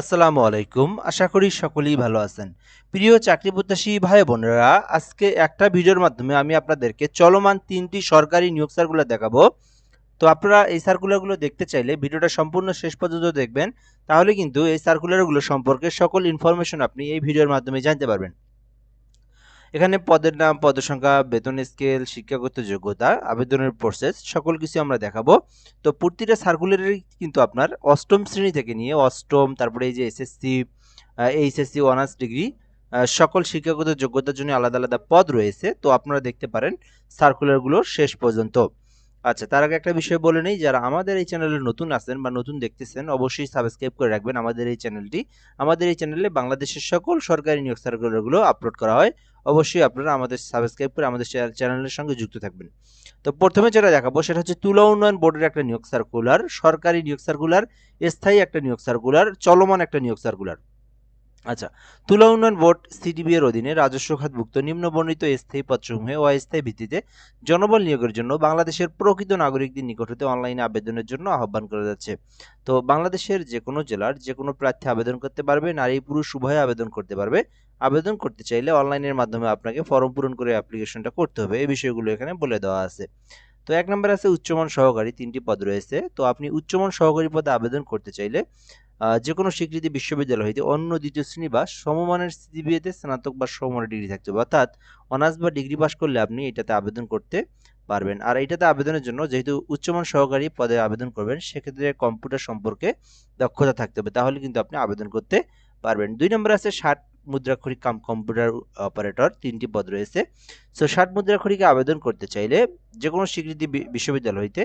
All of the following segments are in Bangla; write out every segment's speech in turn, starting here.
আসসালামু আলাইকুম। আশা করি সকলেই ভালো আছেন। প্রিয় চাকরি প্রত্যাশী ভাই বোনেরা, আজকে একটা ভিডিওর মাধ্যমে আমি আপনাদেরকে চলমান তিনটি সরকারি নিয়োগ সার্কুলার দেখাবো। তো আপনারা এই সার্কুলারগুলো দেখতে চাইলে ভিডিওটা সম্পূর্ণ শেষ পর্যন্ত দেখবেন। তাহলে কিন্তু এই সার্কুলারগুলো সম্পর্কে সকল ইনফরমেশন আপনি এই ভিডিওর মাধ্যমে জানতে পারবেন। এখানে পদের নাম, পদের সংখ্যা, বেতন স্কেল শিক্ষাগত যোগ্যতা, আবেদনের প্রসেস সকল কিছু আমরা দেখাবো। তো প্রতিটা সার্কুলারেরই কিন্তু আপনার অষ্টম শ্রেণি থেকে নিয়ে অষ্টম, তারপরে এই যে এসএসসি এইচএসসি অনার্স ডিগ্রি সকল শিক্ষাগত যোগ্যতার জন্য আলাদা আলাদা পদ রয়েছে। তো আপনারা দেখতে পারেন সার্কুলারগুলো শেষ পর্যন্ত। আচ্ছা তার আগে একটা বিষয় বলে নেই, যারা আমাদের এই চ্যানেলে নতুন আছেন বা নতুন দেখতেছেন, অবশ্যই সাবস্ক্রাইব করে রাখবেন আমাদের এই চ্যানেলটি। আমাদের এই চ্যানেলে বাংলাদেশের সকল সরকারি নিয়োগ সার্কুলারগুলো আপলোড করা হয়। অবশ্যই আপনারা আমাদের সাবস্ক্রাইব করে আমাদের চ্যানেলের সঙ্গে যুক্ত থাকবেন। তো প্রথমে যেটা দেখাবো, সেটা হচ্ছে তুলা উন্নয়ন বোর্ডের একটা নিয়োগ সার্কুলার সরকারি নিয়োগ সার্কুলার স্থায়ী একটা নিয়োগ সার্কুলার চলমান একটা নিয়োগ সার্কুলার আচ্ছা তুলা উন্নয়ন বোর্ড, সিডিবি এর অধীনে রাজস্ব খাতভুক্ত নিম্নবর্ণিত স্থায়ী পদসমূহে অস্থায়ী ভিত্তিতে জনবল নিয়োগের জন্য বাংলাদেশের প্রকৃত নাগরিকদের নিকট হতে অনলাইনে আবেদনের জন্য আহ্বান করা যাচ্ছে। তো বাংলাদেশের যে কোনো জেলার যে কোনো প্রার্থী আবেদন করতে পারবে, নারী পুরুষ উভয়ে আবেদন করতে পারবে। আবেদন করতে চাইলে অনলাইনের মাধ্যমে আপনাকে ফর্ম পূরণ করে অ্যাপ্লিকেশনটা করতে হবে। এই বিষয়গুলো এখানে বলে দেওয়া আছে। তো এক নম্বর আছে উচ্চমান সহকারী, তিনটি পদ রয়েছে। তো আপনি উচ্চমান সহকারী পদে আবেদন করতে চাইলে যে কোনো স্বীকৃতি বিশ্ববিদ্যালয় হইতে অন্য দ্বিতীয় শ্রেণি বা সমমানের সিজিপিএতে স্নাতক বা সমমানের ডিগ্রি থাকতে হবে। অর্থাৎ অনার্স বা ডিগ্রি পাস করলে আপনি এটাতে আবেদন করতে পারবেন। আর এটাতে আবেদনের জন্য যেহেতু উচ্চমান সহকারী পদে আবেদন করবেন, সেক্ষেত্রে কম্পিউটার সম্পর্কে দক্ষতা থাকতে হবে। তাহলে কিন্তু আপনি আবেদন করতে পারবেন। দুই নম্বর আছে ষাট মুদ্রাক্ষরিক কাম কম্পিউটার অপারেটর, তিনটি পদ রয়েছে। সো ষাট মুদ্রাক্ষরিকে আবেদন করতে চাইলে যে কোনো স্বীকৃতি বিশ্ববিদ্যালয় হইতে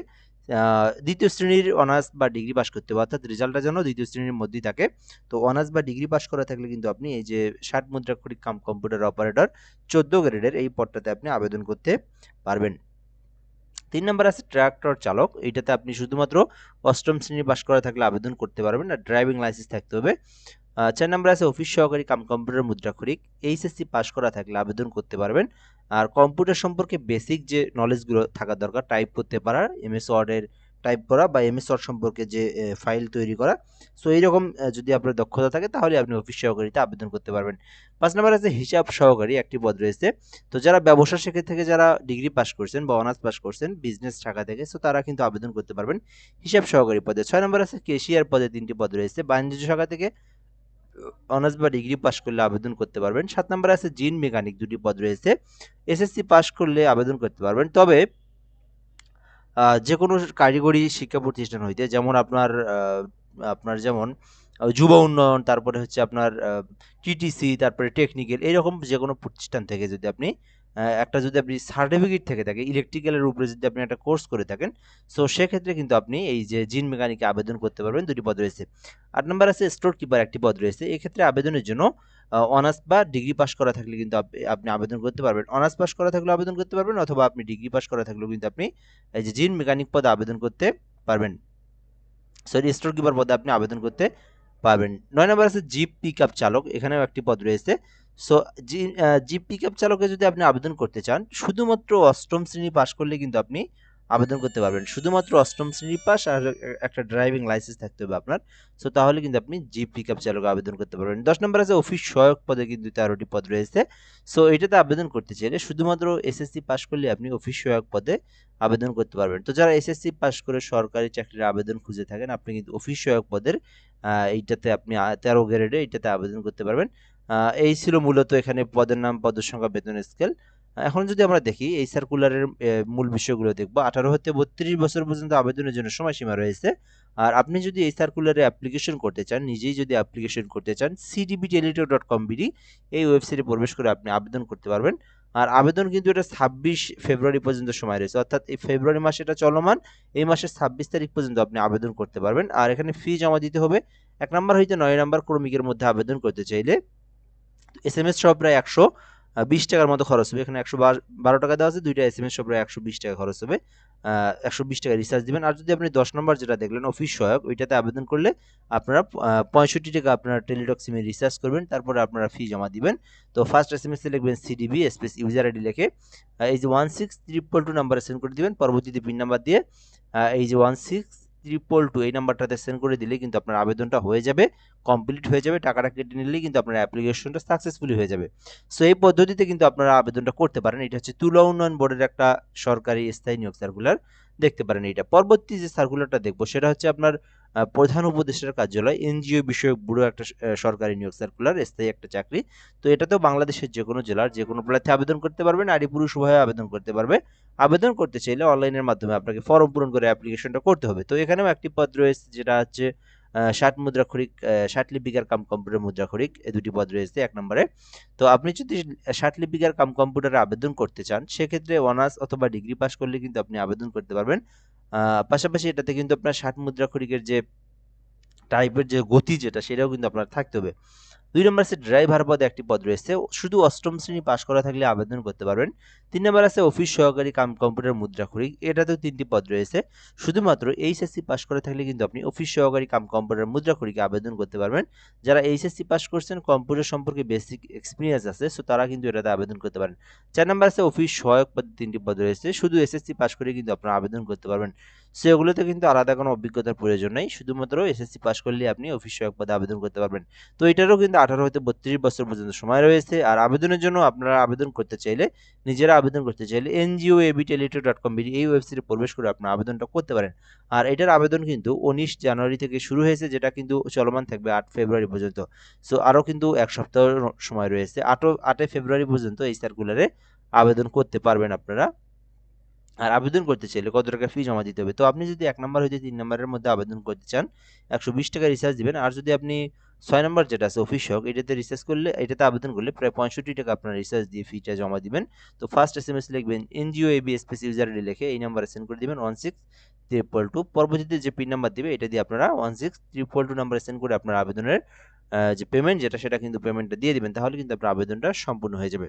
দ্বিতীয় শ্রেণির অনার্স বা ডিগ্রি পাস করতে হবে, অর্থাৎ রেজাল্টটা যেন দ্বিতীয় শ্রেণির মধ্যেই থাকে। তো অনার্স বা ডিগ্রি পাস করা থাকলে কিন্তু আপনি এই যে ষাট মুদ্রাক্ষরিক কাম কম্পিউটার অপারেটর চোদ্দ গ্রেডের এই পদটাতে আপনি আবেদন করতে পারবেন। তিন নম্বর আছে ট্রাক্টর চালক। এইটাতে আপনি শুধুমাত্র অষ্টম শ্রেণি পাস করা থাকলে আবেদন করতে পারবেন আর ড্রাইভিং লাইসেন্স থাকতে হবে। চার নম্বর আছে অফিস সহকারী কাম কম্পিউটার মুদ্রা মুদ্রাক্ষরিক এইচএসসি পাস করা থাকলে আবেদন করতে পারবেন। আর কম্পিউটার সম্পর্কে বেসিক যে নলেজগুলো থাকা দরকার টাইপ করতে পারার এমএস ওয়ার্ডের টাইপ করা বা এমএস ওয়ার্ড সম্পর্কে যে ফাইল তৈরি করা। সো এইরকম যদি আপনার দক্ষতা থাকে, তাহলে আপনি অফিস সহকারীতে আবেদন করতে পারবেন। পাঁচ নম্বর আছে হিসাব সহকারী, একটি পদ রয়েছে। তো যারা ব্যবসা শেখে থেকে যারা ডিগ্রি পাস করছেন বা অনার্স পাস করছেন বিজনেস শাখা থেকে সো তারা কিন্তু আবেদন করতে পারবেন হিসাব সহকারী পদে। ছয় নম্বর আছে কেশিয়ার পদে তিনটি পদ রয়েছে। বাণিজ্য শাখা থেকে অনার্স বা ডিগ্রি পাস করলে আবেদন করতে পারবেন। সাত নম্বর আছে জিন মেকানিক দুটি পদ রয়েছে। এসএসসি পাস করলে আবেদন করতে পারবেন। তবে যে কোনো কারিগরি শিক্ষা প্রতিষ্ঠান হইতে, যেমন আপনার আপনার যেমন যুব উন্নয়ন, তারপরে হচ্ছে আপনার টিটিসি তারপরে টেকনিক্যাল এরকম যে কোনো প্রতিষ্ঠান থেকে যদি আপনি একটা যদি আপনি সার্টিফিকেট থেকে থাকে ইলেকট্রিক্যালের উপরে যদি আপনি একটা কোর্স করে থাকেন সো সেক্ষেত্রে কিন্তু আপনি এই যে জিন মেকানিকে আবেদন করতে পারবেন, দুটি পদ রয়েছে। আট নম্বর আছে স্টোর কিপার একটি পদ রয়েছে, এক্ষেত্রে আবেদনের জন্য অনার্স বা ডিগ্রি পাস করা থাকলে কিন্তু আপনি আবেদন করতে পারবেন। অনার্স পাস করা থাকলেও আবেদন করতে পারবেন, অথবা আপনি ডিগ্রি পাস করা থাকলেও কিন্তু আপনি এই যে জিন মেকানিক পদে আবেদন করতে পারবেন। সরি স্টোর কিপার পদে আপনি আবেদন করতে পারবেন নয় নম্বর আছে জিপ পিক চালক, এখানেও একটি পদ রয়েছে। সো জিপ পিক চালকে যদি আপনি আবেদন করতে চান, শুধুমাত্র অষ্টম শ্রেণি পাশ করলে কিন্তু আপনি আবেদন করতে পারবেন। শুধুমাত্র অষ্টম শ্রেণি পাস আর একটা ড্রাইভিং লাইসেন্স থাকতে হবে আপনার। সো তাহলে কিন্তু আপনি জিপ পিক আপ চালকে আবেদন করতে পারবেন। দশ নম্বর আছে অফিস সহায়ক পদে কিন্তু তেরোটি পদ রয়েছে। সো এটাতে আবেদন করতে চাইলে শুধুমাত্র এসএসসি পাশ করলে আপনি অফিস সহায়ক পদে আবেদন করতে পারবেন। তো, যারা এসএসসি পাশ করে সরকারি চাকরির আবেদন খুঁজে থাকেন, আপনি কিন্তু অফিস সহায়ক পদের এইটাতে আপনি তেরো গ্রেডে এইটাতে আবেদন করতে পারবেন। এই ছিল মূলত এখানে পদের নাম পদের সংখ্যা বেতন স্কেল এখন যদি আমরা দেখি, এই সার্কুলারের মূল বিষয়গুলো দেখব। আঠারো হতে বত্রিশ বছর পর্যন্ত আবেদনের জন্য সময়সীমা রয়েছে। আর আপনি যদি এই সার্কুলারে অ্যাপ্লিকেশন করতে চান, নিজেই যদি অ্যাপ্লিকেশন করতে চান সিডিবি টেলিটো ডট কম বিডি এই ওয়েবসাইটে প্রবেশ করে আপনি আবেদন করতে পারবেন। আর আবেদন কিন্তু এটা ছাব্বিশ ফেব্রুয়ারি পর্যন্ত সময় রয়েছে। অর্থাৎ এই ফেব্রুয়ারি মাসে এটা চলমান, এই মাসের ছাব্বিশ তারিখ পর্যন্ত আপনি আবেদন করতে পারবেন। আর এখানে ফি জমা দিতে হবে। এক নম্বর হইতে নয় নম্বর ক্রমিকের মধ্যে আবেদন করতে চাইলে এস এম এস সহ প্রায় একশো। বিশ টাকার মতো খরচ হবে। এখানে একশো বারো টাকা দেওয়া আছে, দুইটা এস এম এস প্রায় একশো বিশ টাকা খরচ হবে। একশো বিশ টাকা রিচার্জ দিবেন। আর যদি আপনি দশ নম্বর যেটা দেখলেন অফিস সহায়ক, ওইটাতে আবেদন করলে আপনারা পঁয়ষট্টি টাকা আপনারা টেলিটক সিমে রিচার্জ করবেন। তারপরে আপনারা ফি জমা দিবেন। তো ফার্স্ট এস এম এসে লিখবেন সিডিবি স্পেস ইউজার আইডি লিখে এই যে ওয়ান সিক্স ট্রিপল টু নাম্বারে সেন্ড করে দিবেন। পরবর্তীতে পিন নাম্বার দিয়ে এই যে ওয়ান সিক্স ট্রিপল টু এই নাম্বারটাতে সেন্ড করে দিলে কিন্তু আপনার আবেদনটা হয়ে যাবে কমপ্লিট হয়ে যাবে, টাকাটা কেটে নিলেই কিন্তু আপনার অ্যাপ্লিকেশনটা সাকসেসফুলি হয়ে যাবে। সো এই পদ্ধতিতে কিন্তু আপনারা আবেদনটা করতে পারেন। এটা হচ্ছে তুলা উন্নয়ন বোর্ডের একটা সরকারি স্থায়ী নিয়োগ সার্কুলার দেখতে পারেন এটা পরবর্তী যে সার্কুলারটা দেখব, সেটা হচ্ছে আপনার প্রধান উপদেষ্টার কার্যালয়, এনজিও বিষয়ক ব্যুরো একটা সরকারি নিয়োগ সার্কুলার স্থায়ী একটা চাকরি। তো এটাতেও বাংলাদেশের যে কোনো জেলার যে কোনো প্রার্থী আবেদন করতে পারবে, নারী পুরুষ উভয়ে আবেদন করতে পারবে। আবেদন করতে চাইলে অনলাইনের মাধ্যমে আপনাকে ফর্ম পূরণ করে অ্যাপ্লিকেশনটা করতে হবে। তো এখানেও একটি পদ রয়েছে যেটা হচ্ছে ষাট মুদ্রাক্ষরিক ষাট লিপিকার কাম কম্পিউটার মুদ্রাক্ষরিক। এই দুটি পদ রয়েছে এক নম্বরে। তো আপনি যদি ষাট লিপিকার কাম কম্পিউটারে আবেদন করতে চান, সেক্ষেত্রে অনার্স অথবা ডিগ্রি পাস করলে কিন্তু আপনি আবেদন করতে পারবেন। পাশাপাশি এটাতে কিন্তু আপনার ষাট মুদ্রা খড়িকের যে টাইপের যে গতি যেটা, সেটাও কিন্তু আপনার থাকতে হবে। দুই নম্বর আছে ড্রাইভার পদে একটি পদ রয়েছে। শুধু অষ্টম শ্রেণি পাশ করা থাকলে আবেদন করতে পারবেন। তিন নম্বর আছে অফিস সহকারী কাম, কম্পিউটার মুদ্রাক্ষরিক এটাতেও তিনটি পদ রয়েছে। শুধুমাত্র এইচএসসি পাশ করে থাকলে কিন্তু আপনি অফিস সহকারী কাম, কম্পিউটার মুদ্রাক্ষরিকে আবেদন করতে পারবেন। যারা এইচএসসি পাশ করছেন, কম্পিউটার সম্পর্কে বেসিক এক্সপিরিয়েন্স আছে, সো তারা কিন্তু এটাতে আবেদন করতে পারেন। চার নম্বর আছে অফিস সহায়ক পদে তিনটি পদ রয়েছে। শুধু এসএসসি পাশ করে কিন্তু আপনারা আবেদন করতে পারবেন। সো এগুলোতে কিন্তু আলাদা কোনো অভিজ্ঞতার প্রয়োজন নেই। শুধুমাত্র এসএসসি পাশ করলে আপনি অফিস সহায়ক পদে আবেদন করতে পারবেন। তো এটারও কিন্তু আঠারো হতে বত্রিশ বছর পর্যন্ত সময় রয়েছে। আর আবেদনের জন্য আপনারা আবেদন করতে চাইলে নিজেরা আবেদন করতে চাইলে NGO AB Teletalk dot com এই ওয়েবসাইটে প্রবেশ করে আপনার আবেদনটা করতে পারেন। আর এটার আবেদন কিন্তু উনিশ জানুয়ারি থেকে শুরু হয়েছে, যেটা কিন্তু চলমান থাকবে আট ফেব্রুয়ারি পর্যন্ত। সো আরও কিন্তু এক সপ্তাহ সময় রয়েছে। আটও আটই ফেব্রুয়ারি পর্যন্ত এই সার্কুলারে আবেদন করতে পারবেন আপনারা। আর আবেদন করতে চাইলে কত টাকা ফি জমা দিতে হবে? তো আপনি যদি এক নম্বর হইতে তিন নম্বরের মধ্যে আবেদন করতে চান, একশো বিশ টাকা রিচার্জ দিবেন। আর যদি আপনি ছয় নম্বর যেটা আছে অফিস হোক এটাতে রিচার্জ করলে, এটাতে আবেদন করলে প্রায় পঁয়ষট্টি টাকা আপনার রিচার্জ দিয়ে ফিটা জমা দিবেন। তো ফার্স্ট এস এম এস লিখবেন NGO AB space user ID লিখে এই নাম্বারে সেন্ড করে দিবেন ওয়ান সিক্স ট্রিপল টু পরবর্তীতে যে পিন নাম্বার দিবে, এটা দিয়ে আপনারা ওয়ান সিক্স ট্রিপল টু নাম্বারে সেন্ড করে আপনার আবেদনের যে পেমেন্ট যেটা সেটা কিন্তু পেমেন্টটা দিয়ে দিবেন, তাহলে কিন্তু আপনার আবেদনটা সম্পূর্ণ হয়ে যাবে।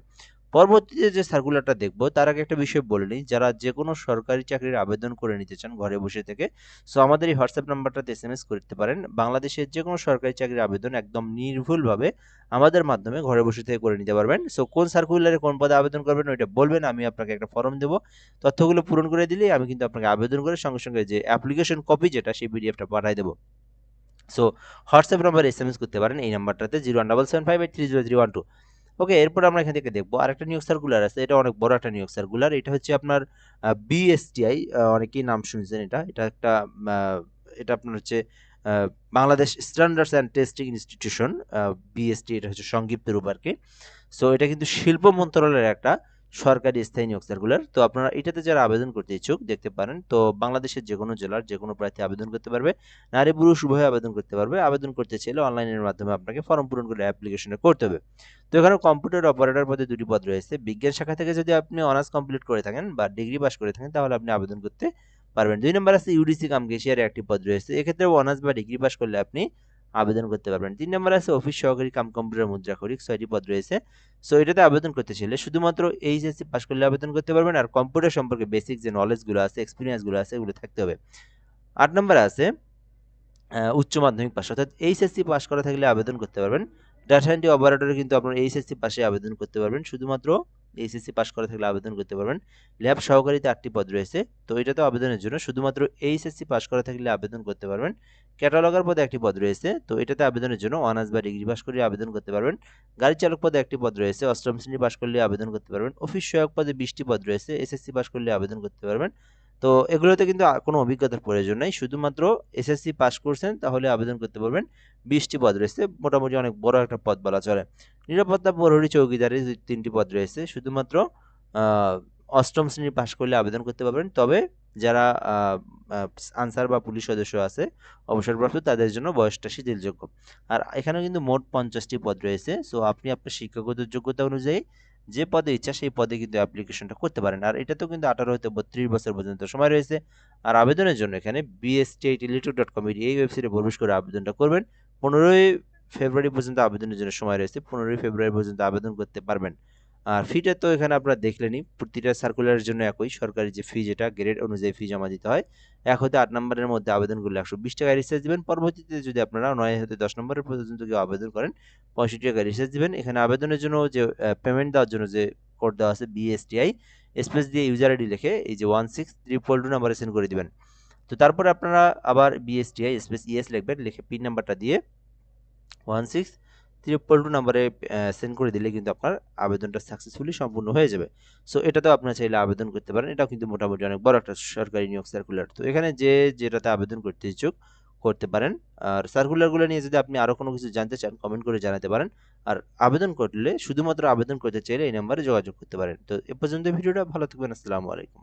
পরবর্তীতে যে সার্কুলারটা দেখব, তার আগে একটা বিষয় বলে নিই, যারা যে কোনো সরকারি চাকরির আবেদন করে নিতে চান ঘরে বসে থেকে সো আমাদের এই হোয়াটসঅ্যাপ নাম্বারটাতে এস এম এস করতে পারেন। বাংলাদেশের যে কোনো সরকারি চাকরির আবেদন একদম নির্ভুলভাবে আমাদের মাধ্যমে ঘরে বসে থেকে করে নিতে পারবেন। সো কোন সার্কুলারে কোন পদে আবেদন করবেন ওইটা বলবেন, আমি আপনাকে একটা ফর্ম দেবো। তথ্যগুলো পূরণ করে দিলেই আমি কিন্তু আপনাকে আবেদন করে সঙ্গে সঙ্গে যে অ্যাপ্লিকেশন কপি যেটা, সেই পিডিএফটা পাঠিয়ে দেবো। So WhatsApp number S M S করতে পারেন, এই নাম্বারটাতে zero one double seven five eight three zero three one two okay এরপর আমরা এখান থেকে দেখব আরেকটা নিয়োগ সার্কুলার আছে, এটা অনেক বড় একটা নিয়োগ সার্কুলার এটা হচ্ছে আপনার বিএসটিআই অনেকেই নাম শুনছেন এটা। এটা একটা এটা আপনার হচ্ছে Bangladesh standards and testing institution BST এটা হচ্ছে সংক্ষিপ্ত রূপ আর কি। সো এটা কিন্তু শিল্প মন্ত্রণালয়ের একটা সরকারি স্থায়ী নিয়োগ সার্কুলার তো আপনারা এটাতে যারা আবেদন করতে ইচ্ছুক, দেখতে পারেন। তো বাংলাদেশের যে কোনো জেলার যে কোনো প্রার্থী আবেদন করতে পারবে। নারী, পুরুষ উভয় আবেদন করতে পারবে। আবেদন করতে চাইলে অনলাইনের মাধ্যমে আপনাকে ফর্ম পূরণ করে অ্যাপ্লিকেশনটা করতে হবে। তো এখানে কম্পিউটার অপারেটর পদে দুটি পদ রয়েছে। বিজ্ঞান শাখা থেকে যদি আপনি অনার্স কমপ্লিট করে থাকেন বা ডিগ্রি পাস করে থাকেন, তাহলে আপনি আবেদন করতে পারবেন। দুই নম্বর আছে ইউডিসি কাম কেশিয়ারের একটি পদ রয়েছে। এক্ষেত্রে অনার্স বা ডিগ্রি পাস করলে আপনি আবেদন করতে পারবেন। তিন নম্বর আছে অফিস সহকারী কাম কম্পিউটার মুদ্রাক্ষরিক ছয়টি পদ রয়েছে। সো এটাতে আবেদন করতে চাইলে শুধুমাত্র এইচএসসি পাস করলে আবেদন করতে পারবেন আর কম্পিউটার সম্পর্কে বেসিক যে নলেজগুলো আছে এক্সপিরিয়েন্সগুলো আছে, এগুলো থাকতে হবে। আট নম্বর আছে উচ্চ মাধ্যমিক পাস অর্থাৎ এইচএসসি পাস করা থাকলে আবেদন করতে পারবেন। ডাটা এন্ট্রি অপারেটরে কিন্তু আপনার এইচএসসি পাশে আবেদন করতে পারবেন। শুধুমাত্র এইচএসসি পাস করা থাকলে আবেদন করতে পারবেন। ল্যাব সহকারীতে আটটি পদ রয়েছে। তো এটাতে আবেদনের জন্য শুধুমাত্র এইচএসসি পাস করা থাকলে আবেদন করতে পারবেন। ক্যাটালগার পদে একটি পদ রয়েছে। তো এটাতে আবেদনের জন্য অনার্স বা ডিগ্রি পাস করে আবেদন করতে পারবেন। গাড়ি চালক পদে একটি পদ রয়েছে, অষ্টম শ্রেণি পাস করলে আবেদন করতে পারবেন। অফিস সহায়ক পদে বিশটি পদ রয়েছে এসএসসি পাস করলে আবেদন করতে পারবেন। তো এগুলোতে কিন্তু কোনো অভিজ্ঞতার প্রয়োজন নেই। শুধুমাত্র এসএসসি পাস করছেন তাহলে আবেদন করতে পারবেন। বিশটি পদ রয়েছে, মোটামুটি অনেক বড় একটা পদ বলা চলে। নিরাপত্তা প্রহরী চৌকিদারের তিনটি পদ রয়েছে। শুধুমাত্র অষ্টম শ্রেণি পাস করলে আবেদন করতে পারবেন। তবে যারা আনসার বা পুলিশ সদস্য আছে, অবসরপ্রাপ্ত, তাদের জন্য বয়সটা শিথিলযোগ্য। আর এখানে কিন্তু মোট পঞ্চাশটি পদ রয়েছে। সো, আপনি আপনার শিক্ষাগত যোগ্যতা অনুযায়ী যে পদে ইচ্ছা, সেই পদে কিন্তু অ্যাপ্লিকেশনটা করতে পারেন। আর এটাতেও কিন্তু আঠারো হতে বত্রিশ বছর পর্যন্ত সময় রয়েছে। আর আবেদনের জন্য এখানে বিএসটি টেলিটু ডট কম এই ওয়েবসাইটে প্রবেশ করে আবেদনটা করবেন। পনেরোই ফেব্রুয়ারি পর্যন্ত আবেদনের জন্য সময় রয়েছে। পনেরোই ফেব্রুয়ারি পর্যন্ত আবেদন করতে পারবেন। আর ফিটা তো এখানে আপনারা দেখলেনই, প্রতিটা সার্কুলারের জন্য একই। সরকারি যে ফি যেটা গ্রেড অনুযায়ী ফি জমা দিতে হয়। এক হতে আট নম্বরের মধ্যে আবেদন করলে একশো বিশ টাকা রিচার্জ দেবেন। পরবর্তীতে যদি আপনারা নয় হতে দশ নম্বরের পর্যন্ত কেউ আবেদন করেন, পঁয়ষট্টি টাকা রিচার্জ দেবেন। এখানে আবেদনের জন্য যে পেমেন্ট দেওয়ার জন্য যে কোড দেওয়া আছে বিএসটিআই স্পেস দিয়ে ইউজার আইডি লিখে এই যে ওয়ান সিক্স ট্রিপল টু নাম্বারে সেন্ড করে দিবেন। তো তারপরে আপনারা আবার বিএসটিআই স্পেস ইএস লিখবেন। লিখে পিন নাম্বারটা দিয়ে ওয়ান সিক্স ট্রিপল টু নাম্বারে সেন্ড করে দিলে কিন্তু আপনার আবেদনটা সাকসেসফুলি সম্পূর্ণ হয়ে যাবে। সো এটাতেও আপনারা চাইলে আবেদন করতে পারেন। এটাও কিন্তু মোটামুটি অনেক বড় একটা সরকারি নিয়োগ সার্কুলার তো এখানে যে যেটাতে আবেদন করতে ইচ্ছুক, করতে পারেন। আর সার্কুলারগুলো নিয়ে যদি আপনি আরও কোনো কিছু জানতে চান কমেন্ট করে জানাতে পারেন। আর আবেদন করলে, শুধুমাত্র আবেদন করতে চাইলে এই নাম্বারে যোগাযোগ করতে পারেন। তো এ পর্যন্ত ভিডিওটা, ভালো থাকবেন। আসসালামু আলাইকুম।